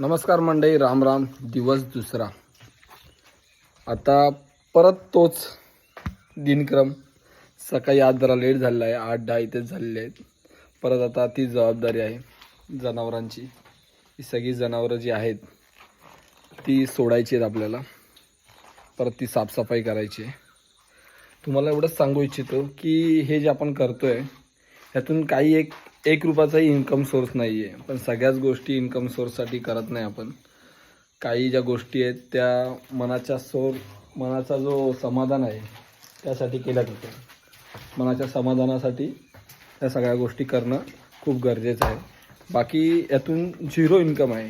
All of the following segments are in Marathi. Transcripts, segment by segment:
नमस्कार मंडळी राम राम. दिवस दुसरा. आता परत तोच दिनक्रम. सकाळी आज जरा लेट झालेला आहे. आठ दहा इथेच झालेले आहेत. परत आता ती जबाबदारी आहे जनावरांची. ही सगळी जनावरं जी आहेत ती सोडायची आहेत आपल्याला. परत ती साफसफाई करायची आहे. तुम्हाला एवढंच सांगू इच्छितो की हे जे आपण करतो आहे ह्यातून काही एक एक रुपयाचाही इन्कम सोर्स नाही आहे पण सगळ्याच गोष्टी इन्कम सोर्ससाठी करत नाही आपण. काही ज्या गोष्टी आहेत त्या मनाच्या सोर मनाचा जो समाधान आहे त्यासाठी केल्या जातात. मनाच्या समाधानासाठी त्या सगळ्या गोष्टी करणं खूप गरजेचं आहे. बाकी यातून झिरो इन्कम आहे.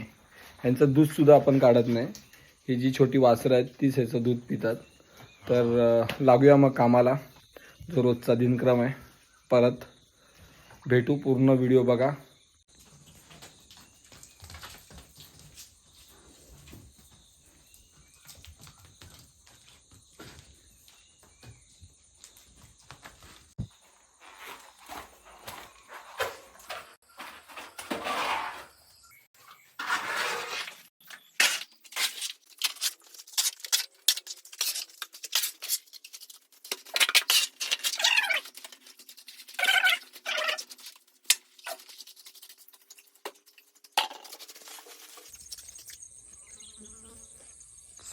ह्यांचं दूधसुद्धा आपण काढत नाही. ही जी छोटी वासरं आहेत तीच ह्याचं दूध पितात. तर लागूया मग कामाला. जो रोजचा दिनक्रम आहे परत भेटू पूर्ण व्हिडिओ बघा.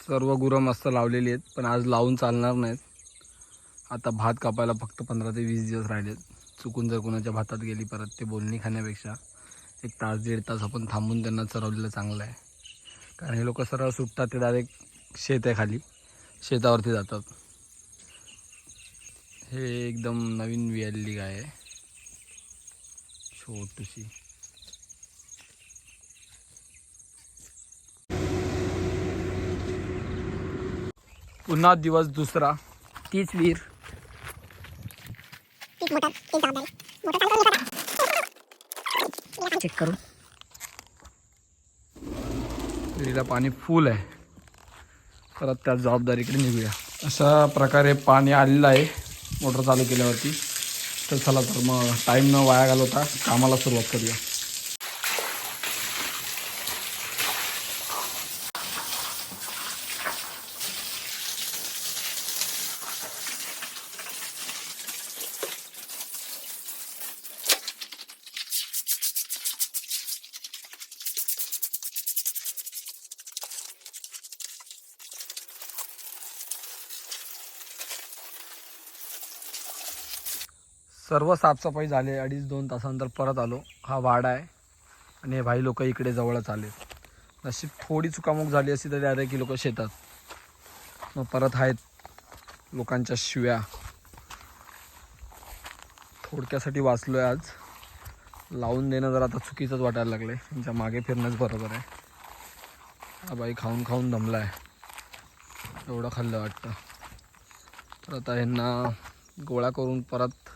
सर्व गुरं मस्त लावलेली आहेत पण आज लावून चालणार नाहीत. आता भात कापायला फक्त पंधरा ते वीस दिवस राहिलेत. चुकून जर कोणाच्या भातात गेली परत ते बोलणी खाण्यापेक्षा एक तास दीड तास आपण थांबून त्यांना चरवलेलं चांगलं आहे. कारण हे लोक सरळ सुटतात ते डायरेक्ट शेत आहे खाली. शेतावरती जातात. हे एकदम नवीन वियालेली गाय आहे. छोटीशी. पुन्हा दिवस दुसरा. तीच वीर. चेक करू विहिरीला पाणी फुल आहे. परत त्या जबाबदारीकडे निघूया. अशा प्रकारे पाणी आलेलं आहे. मोटर चालू केल्यावरती. तर चला तर मग टाईम न वाया घालवता कामाला सुरुवात करूया. सर्व साफसफाई झाली अडीच दोन तासानंतर परत आलो. हा वाडा आहे. आणि हे भाई लोक इकडे जवळच आले. नशीब थोडी चुकामुक झाली असती तरी अरे की लोक शेतात. मग परत आहेत लोकांच्या शिव्या. थोडक्यासाठी वाचलोय आज. लावून देणं जरा आता चुकीचंच वाटायला लागलंय. त्यांच्या मागे फिरणंच बरोबर आहे. हा बाई खाऊन खाऊन दमला आहे एवढं खाल्लं वाटतं. तर आता ह्यांना गोळा करून परत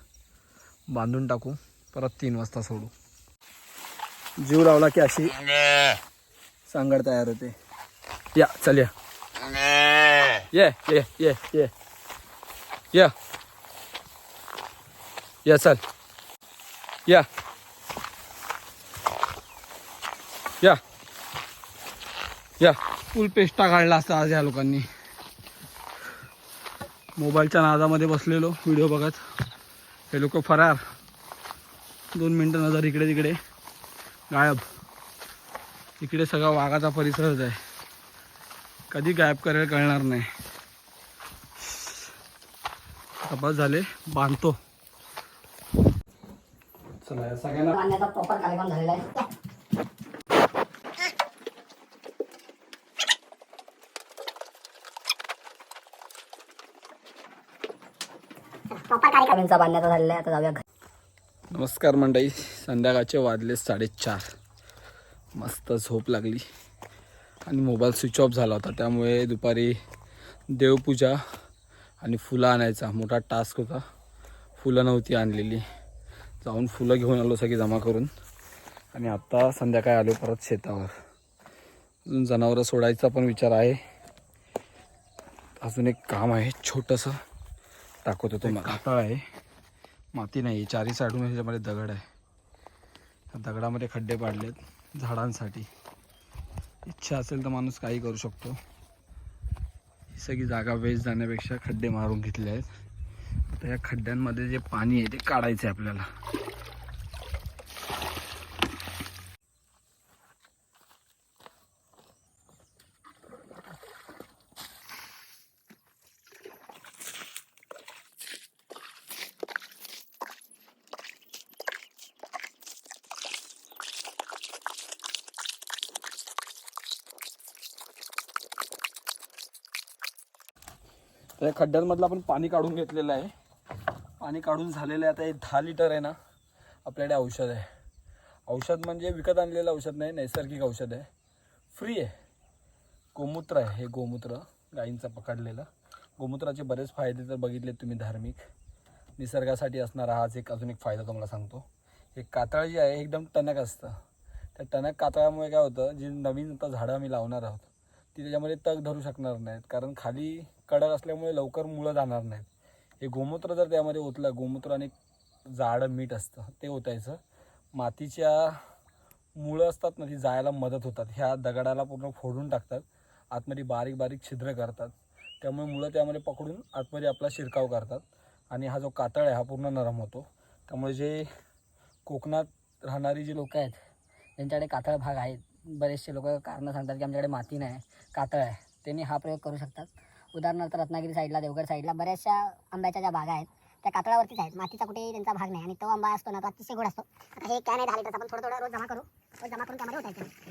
बांधून टाकू. परत तीन वाजता सोडू. जीव लावला की अशी सांगड तयार होते. या चल या. ये ये ये ये. या. या चल. या. या. या. फुल पेस्टा काढला असता आज या लोकांनी. मोबाईलच्या नादामध्ये बसलेलो व्हिडिओ बघत. हे लोक फरार. दोन मिनटं नजर इकडे तिकडे. गायब. इकडे सगळा वाघाचा परिसरच आहे. कधी गायब करेल कळणार नाही. तपास झाले बांधतो. चला सगळ्यांना बांधण्याचा प्रॉपर कार्यक्रम झालेला आहे. प्रॉपर बांधण्याचा झालेला आहे. आता जाऊया घरी. नमस्कार मंडळी. संध्याकाळचे वाजले साडेचार. मस्त झोप लागली. आणि मोबाईल स्विच ऑफ झाला होता. त्यामुळे दुपारी देवपूजा आणि फुलं आणायचा. मोठा टास्क होता. फुलं नव्हती आणलेली. जाऊन फुलं घेऊन आलो सगळी जमा करून. आणि आत्ता संध्याकाळी आलो परत शेतावर. अजून जनावरं सोडायचा पण विचार आहे. अजून एक काम आहे. छोटंसं दाखवतो तुम्हाला. कातळ आहे. माती नाही चारी साईडून ह्याच्यामध्ये दगड आहे. दगडामध्ये खड्डे पाडलेत झाडांसाठी. इच्छा असेल तर माणूस काही करू शकतो. ही सगळी जागा वेस्ट जाण्यापेक्षा खड्डे मारून घेतले आहेत. आता या खड्ड्यांमध्ये जे पाणी आहे ते काढायचं आहे आपल्याला. तर या खड्ड्यांमधलं आपण पाणी काढून घेतलेलं आहे. पाणी काढून झालेलं आहे. आता हे दहा लिटर आहे ना आपल्याकडे औषध आहे. औषध म्हणजे विकत आणलेलं औषध नाही नैसर्गिक औषध आहे. फ्री आहे. गोमूत्र आहे हे गोमूत्र गाईंचं पकडलेलं. गोमूत्राचे बरेच फायदे तर बघितले तुम्ही धार्मिक. निसर्गासाठी असणारा हाच एक अजून एक फायदा तुम्हाला सांगतो. हे कातळ जे आहे एकदम टणक असतं. त्या टणक कातळामुळे काय होतं जी नवीन आता झाडं आम्ही लावणार आहोत. ती त्याच्यामध्ये तग धरू शकणार नाहीत. कारण खाली कडक असल्यामुळे लवकर मुळं जाणार नाहीत. हे गोमूत्र जर त्यामध्ये ओतलं गोमूत्र आणि जाडं मीठ असतं ते ओतायचं. मातीच्या मुळं असतात ना ती जायला मदत होतात. ह्या दगडाला पूर्ण फोडून टाकतात. आतमध्ये बारीक बारीक छिद्र करतात. त्यामुळे मुळं त्यामध्ये पकडून आतमध्ये आपला शिरकाव करतात. आणि हा जो कातळ आहे हा पूर्ण नरम होतो. त्यामुळे जे कोकणात राहणारी जी लोकं आहेत त्यांच्याकडे कातळ भाग आहेत. बरेचसे लोक कारणं सांगतात की आमच्याकडे माती नाही कातळ आहे. त्यांनी हा प्रयोग करू शकतात. उदाहरणार्थ रत्नागिरी साईडला देवगड साईडला बऱ्याचशा आंब्याच्या ज्या बागा आहेत त्या कातळावरतीच आहेत. मातीचा कुठेही त्यांचा भाग नाही आणि तो आंबा असतो ना तो अतिशय गोड असतो. आता हे काय नाही दहा आपण थोडं थोडं रोज जमा करू. रोज जमा करून त्यामध्ये उठायचं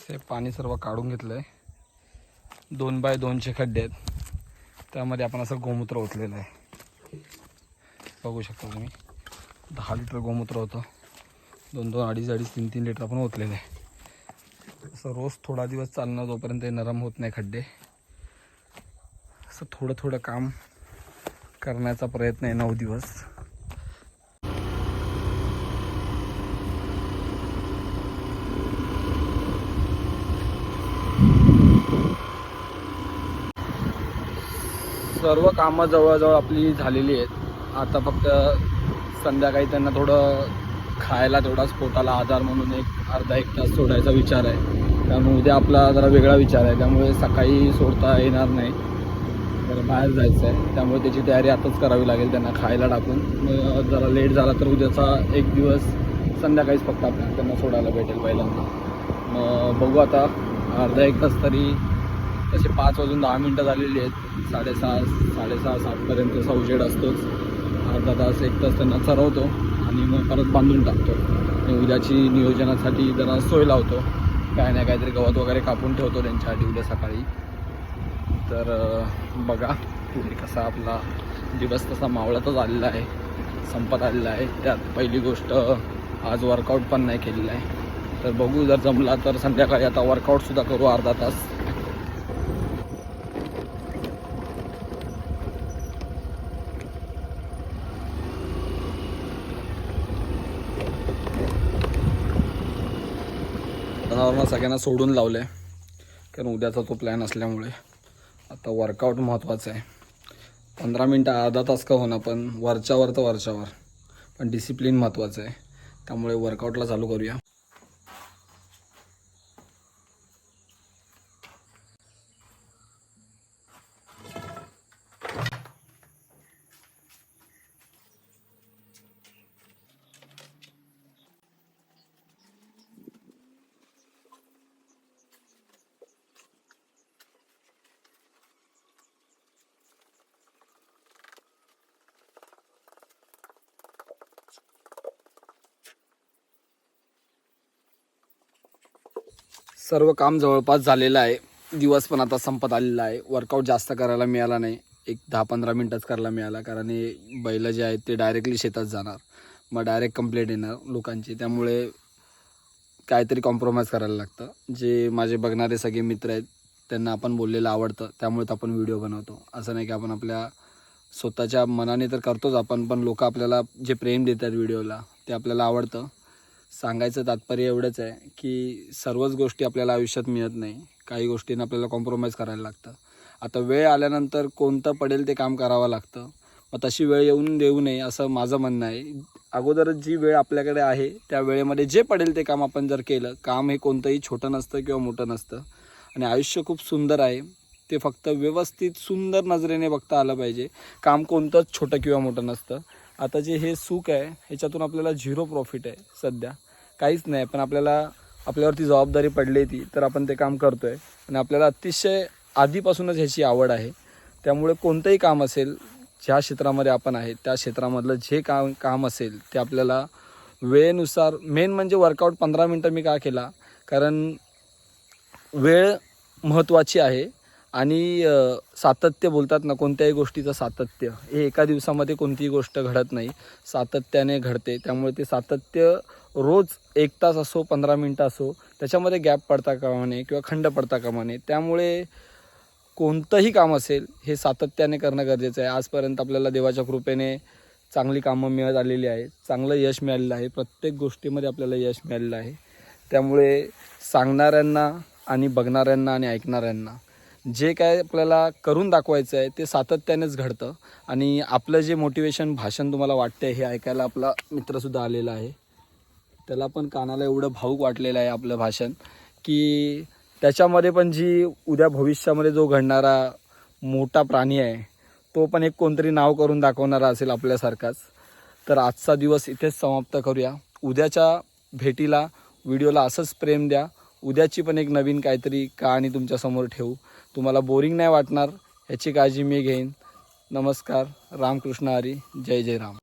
ते पाणी सर्व काढून घेतलं आहे दोन बाय दोनचे खड्डे आहेत. त्यामध्ये आपण असं गोमूत्र ओतलेलं आहे. बघू शकता तुम्ही. दहा लिटर गोमूत्र होतं. दोन दोन अडीच अडीच तीन तीन लिटर पण ओतलेलं आहे. असं रोज थोडा दिवस चालणं जोपर्यंत नरम होत नाही खड्डे असं थोडं थोडं काम करण्याचा प्रयत्न आहे नऊ दिवस. सर्व कामं जवळजवळ आपली झालेली आहेत. आता फक्त संध्याकाळी त्यांना थोडं खायला तेवढाच पोटाला आधार म्हणून एक अर्धा एक तास सोडायचा विचार आहे. त्यामुळे उद्या आपला जरा वेगळा विचार आहे. त्यामुळे सकाळी सोडता येणार नाही. जरा बाहेर जायचं आहे. त्यामुळे त्याची तयारी आताच करावी लागेल त्यांना खायला टाकून. मग जरा लेट झाला तर उद्याचा एक दिवस संध्याकाळीच फक्त आपल्याला त्यांना सोडायला भेटेल पहिल्यांदा. मग बघू आता. अर्धा एक तास तरी तसे पाच वाजून दहा मिनटं झालेली आहेत. साडेसहा साडेसहा सातपर्यंत सावजेड असतोच. अर्धा तास एक तास त्यांना चरवतो आणि मग परत बांधून टाकतो. आणि उद्याची नियोजनासाठी जरा सोय लावतो. काय नाही काहीतरी गवत वगैरे कापून ठेवतो त्यांच्यासाठी उद्या सकाळी. तर बघा पुढे कसा आपला दिवस तसा मावळतच आलेला आहे. संपत आलेला आहे. त्यात पहिली गोष्ट आज वर्कआउट पण नाही केलेलं आहे. तर बघू जर जमला तर संध्याकाळी आता वर्कआउटसुद्धा करू अर्धा तास. जनावरांना सगळ्यांना सोडून लावलं आहे कारण उद्याचा तो प्लॅन असल्यामुळे. आता वर्कआउट महत्त्वाचं आहे. पंधरा मिनटं अर्धा तास का होणार पण वरच्यावर तर वरच्यावर. पण डिसिप्लिन महत्त्वाचं आहे. त्यामुळे वर्कआउटला चालू करूया. सर्व काम जवळपास झालेलं आहे. दिवस पण आता संपत आलेला आहे. वर्कआउट जास्त करायला मिळाला नाही. एक दहा पंधरा मिनटंच करायला मिळाला. कारण हे बैलं जे आहेत ते डायरेक्टली शेतात जाणार. मग डायरेक्ट कंप्लेंट येणार लोकांची. त्यामुळे काहीतरी कॉम्प्रोमाइज करायला लागतं. जे माझे बघणारे सगळे मित्र आहेत त्यांना आपण बोललेलं आवडतं. त्यामुळे आपण व्हिडिओ बनवतो. असं नाही की आपण आपल्या स्वतःच्या मनाने तर करतोच आपण. पण लोक आपल्याला जे प्रेम देतात व्हिडिओला ते आपल्याला आवडतं. सांगायचं तात्पर्य एवढंच आहे की सर्वच गोष्टी आपल्याला आयुष्यात मिळत नाही. काही गोष्टींना आपल्याला कॉम्प्रोमाइज करायला लागतं. आता वेळ आल्यानंतर कोणतं पडेल ते काम करावं लागतं. मग तशी वेळ येऊन देऊ नये असं माझं म्हणणं आहे. अगोदर जी वेळ आपल्याकडे आहे त्या वेळेमध्ये जे पडेल ते काम आपण जर केलं काम हे कोणतंही छोटं नसतं किंवा मोठं नसतं. आणि आयुष्य खूप सुंदर आहे. ते फक्त व्यवस्थित सुंदर नजरेने बघता आलं पाहिजे. काम कोणतंच छोटं किंवा मोठं नसतं. आता जे हे सुख आहे ह्याच्यातून आपल्याला झिरो प्रॉफिट आहे सध्या. काहीच नाही पण आपल्याला आपल्यावरती जबाबदारी पडली ती तर आपण ते काम करतो आहे आणि आपल्याला अतिशय आधीपासूनच ह्याची आवड आहे. त्यामुळे कोणतंही काम असेल ज्या क्षेत्रामध्ये आपण आहे त्या क्षेत्रामधलं जे काम काम असेल ते आपल्याला वेळेनुसार मेन म्हणजे वर्कआउट पंधरा मिनटं मी का केला? कारण वेळ महत्त्वाची आहे. आणि सातत्य बोलतात ना कोणत्याही गोष्टीचं सातत्य. हे एका दिवसामध्ये कोणतीही गोष्ट घडत नाही. सातत्याने घडते. त्यामुळे ते सातत्य रोज एक तास असो पंधरा मिनटं असो त्याच्यामध्ये गॅप पडता कामा नये किंवा खंड पडता कामा नये. त्यामुळे कोणतंही काम असेल हे सातत्याने करणं गरजेचं आहे. आजपर्यंत आपल्याला देवाच्या कृपेने चांगली कामं मिळत आलेली आहेत. चांगलं यश मिळालेलं आहे. प्रत्येक गोष्टीमध्ये आपल्याला यश मिळालेलं आहे. त्यामुळे सांगणाऱ्यांना आणि बघणाऱ्यांना आणि ऐकणाऱ्यांना जे काय आपल्याला करून दाखवायचं आहे ते सातत्यानेच घडतं. आणि आपलं जे मोटिवेशन भाषण तुम्हाला वाटते हे ऐकायला आपला मित्रसुद्धा आलेला आहे. त्याला पण कानाला एवढं भाऊक वाटलेलं आहे आपलं भाषण की त्याच्यामध्ये पण जी उद्या भविष्यामध्ये जो घडणारा मोठा प्राणी आहे तो पण एक कोणतरी नाव करून दाखवणारा असेल आपल्यासारखाच. तर आजचा दिवस इथेच समाप्त करूया. उद्याच्या भेटीला व्हिडिओला असंच प्रेम द्या. उद्याची पण एक नवीन काहीतरी कहाणी तुमच्यासमोर ठेवू. तुम्हाला बोरिंग नाही वाटणार ह्याची काळजी मी घेईन. नमस्कार रामकृष्ण हरी जय जय राम